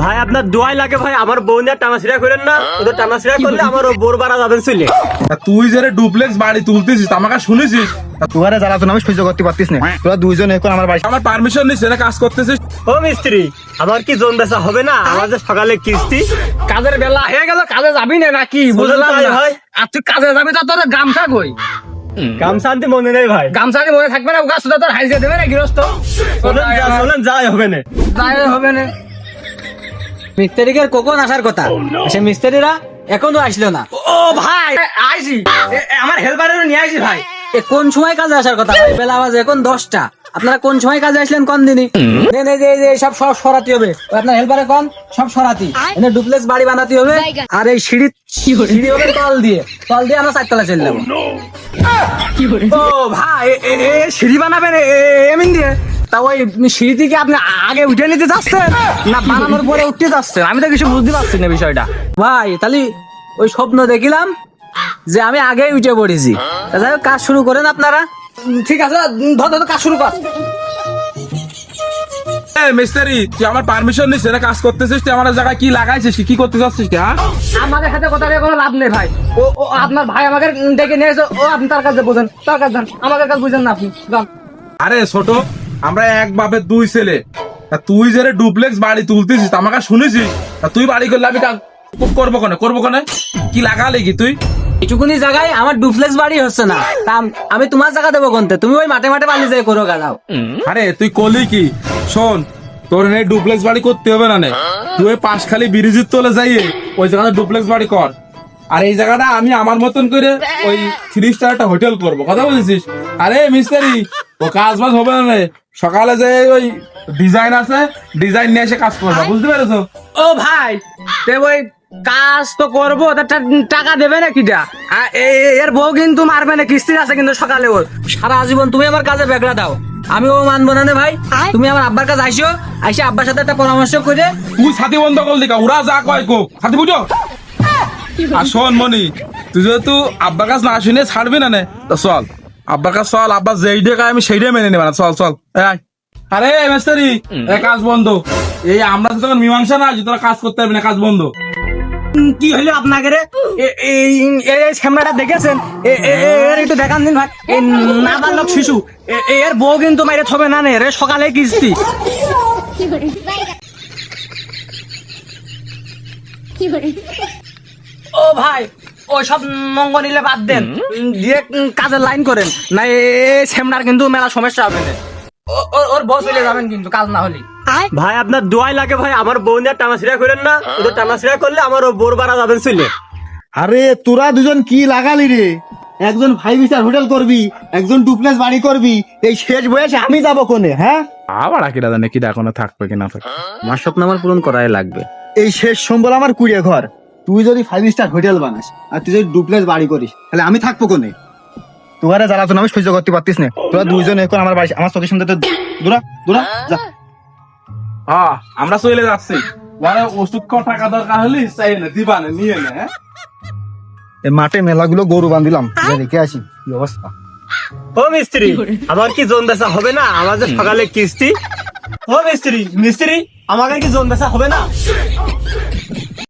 ভাই আপনার দোয়াই লাগে ভাই আমার বউ নিয়ে টানাছিড়া করেন না। ওদের টানাছিড়া করলে আমার বোর বাড়া যাবেন চলে। তুই যে ডুপ্লেক্স বাড়ি তুলতেছিস তা আমাকে শুনেছিস? তোহারে জ্বালাতন আমি সহ্য করতে পারতিস না। তোরা দুইজন এখন আমার বাড়ি আমার পারমিশন নিস না কাজ করতেছিস। ও মিস্ত্রি আমার কি জোন বেচা হবে না? আমার যে সকালে কিস্তি। কাজের বেলা হয়ে গেল কাজে যাবি না নাকি? বুঝলাম হয়। আর তুই কাজে যাবি তো তোর গামছা কই? গামছা আনতে মনে নেই ভাই। গামছা কি মনে থাকবে না ওগা সুদা তোর হাইজে দেবে না গৃহস্থ। যাই হবে না। যাই হবে না। মিস্ত্রিকে কখন আসার কথা সে মিস্ত্রিরা এখনও আসলো না ও ভাই এ, আমার হেল্পারের নিয়ে আইছি ভাই এ কোন সময় কাজে আসার কথা ভাই বেলা বাজে এখন দশটা আপনারা কোন সময় কাজে আসলেন কোন দিনই নে, নে, যে- যে সব সব সরাতে হবে আপনার হেল্পারে কোন সব সরাতি এনে ডুপ্লেক্স বাড়ি বানাতে হবে আর এই সিঁড়ি সিঁড়ি হবে তল দিয়ে তল দিয়ে আমরা চারতলা চলে যাব ও ভাই সিঁড়ি বানাবেন এ- এ- দিয়ে তা ওই সিঁড়ি থেকে আপনি আগে উঠে নিতে যাচ্ছেন না বানানোর পরে উঠতে যাচ্ছেন আমি তো কিছু বুঝতে পারছি না বিষয়টা। ভাই তাহলে ওই স্বপ্ন দেখিলাম যে আমি আগেই উঠে পড়েছি। যাই হোক, কাজ শুরু করেন আপনারা। ঠিক আছে ধর ধর কাজ শুরু কর। মিস্ত্রি তুই আমার পারমিশন নিস না কাজ করতেছিস তুই আমার জায়গায় কি লাগাইছিস কি করতে চাচ্ছিস কি হ্যাঁ? আমাদের সাথে কথা বলে কোনো লাভ নেই ভাই। ও ও আপনার ভাই আমাকে ডেকে নিয়ে এসে ও আপনি তার কাছে বোঝেন তার কাছে যান। আমাদের কাছে বুঝেন না আপনি যান। আরে ছোট আমরা এক বাপের দুই ছেলে। তা তুই যে ডুপ্লেক্স বাড়ি তুলতেছিস আমাকে শুনেছিস? তা তুই বাড়ি করলে আমি করব কোনে? করব কোনে? কি লাগালে কি তুই? এইটুকুনি জায়গায় আমার ডুপ্লেক্স বাড়ি হচ্ছে না। আমি তোমার জায়গা দেবো কোনতে? তুমি ওই মাঠে মাঠে পালিয়ে যাই করো গালাও। আরে তুই কলি কি? শোন তোর এই ডুপ্লেক্স বাড়ি করতে হবে না নে। তুই ওই খালি ব্রিজের তোলে যাইয়ে ওই জায়গাটা ডুপ্লেক্স বাড়ি কর। আর এই জায়গাটা আমি আমার মতন করে ওই থ্রি স্টার একটা হোটেল করব। কথা বলেছিস? আরে মিস্ত্রি ও কাজ বাজ হবে না রে। সকালে যে ওই ডিজাইন আছে ডিজাইন নিয়ে এসে কাজ করব বুঝতে পেরেছ? ও ভাই তে ওই কাজ তো করব টাকা দেবে না কিটা? এর বউ কিন্তু মারবে না কিস্তি আছে কিন্তু সকালে ওর। সারা জীবন তুমি আমার কাজে বেগড়া দাও। আমি ও মানবো না রে ভাই। তুমি আমার আব্বার কাছে আইসো আইসে আব্বার সাথে একটা পরামর্শ করে তুই ছাতি বন্ধ করলি কা ওরা যা কয় কো। ছাতি বুঝো? আর শোন মনি তুই যেহেতু আব্বার কাছ না শুনে ছাড়বি না নে তো চল। আব্বার কাছ চল আব্বা যেই ডেকে আমি সেইটাই মেনে নেবে না। চল চল। এই। আরে মেস্তারি এ কাজ বন্ধ। এই আমরা তো তখন মীমাংসা না যে তোরা কাজ করতে পারবি না কাজ বন্ধ। কি হইল আপনাকে রে? এই এই ক্যামেরাটা দেখেছেন? এর একটু দেখান দিন ভাই। এই নাবালক শিশু। এর বউ কিন্তু মাইরে থবে না রে সকালে কিস্তি। ও ভাই ও সব মঙ্গ নিলে বাদ দেন। দিয়ে কাজের লাইন করেন। না এই সেমনার কিন্তু মেলা সমস্যা হবে না। ও- ও- ওর বউ চলে যাবেন কিন্তু কাজ না হলে। ভাই আপনার দোয়াই লাগে ভাই আমার বউ নিয়ে টানাছিড়া করেন না। ওদের টানাছিড়া করলে আমার বোর বাড়া যাবেন চলে। আরে তোরা দুজন কি লাগালি রে? একজন ফাইভ স্টার হোটেল করবি একজন ডুপ্লেক্স বাড়ি করবি। এই শেষ বয়সে আমি যাব কোনে হ্যাঁ? আবার কিরা জানে কি এখনও থাকবে কিনা থাকবে। আমার স্বপ্ন আমার পূরণ করাই লাগবে। এই শেষ সম্বল আমার কুড়িয়ে ঘর। তুই যদি ফাইভ স্টার হোটেল বানাস আর তুই যদি ডুপ্লেক্স বাড়ি করিস তাহলে আমি থাকব কোনে? তোহারে জ্বালাতন আমি সহ্য করতে পারতিস না। তোরা দুইজন এখন আমার বাড়ি আমার চোখের সামনে দূরা দূরা যা। হ্যাঁ আমরা চলে যাচ্ছি। মানে ওষুধ ক টাকা দরকার হলে চাই না দিবা না নিয়ে নে হ্যাঁ? এই মাঠে মেলাগুলো গরু বান্ধিলাম। যা রেখে আসি। কি অবস্থা? ও মিস্ত্রি আমার কি জোন বেচা হবে না? আমার যে সকালে কিস্তি। ও মিস্ত্রি মিস্ত্রি আমাকে কি জোন বেচা হবে না?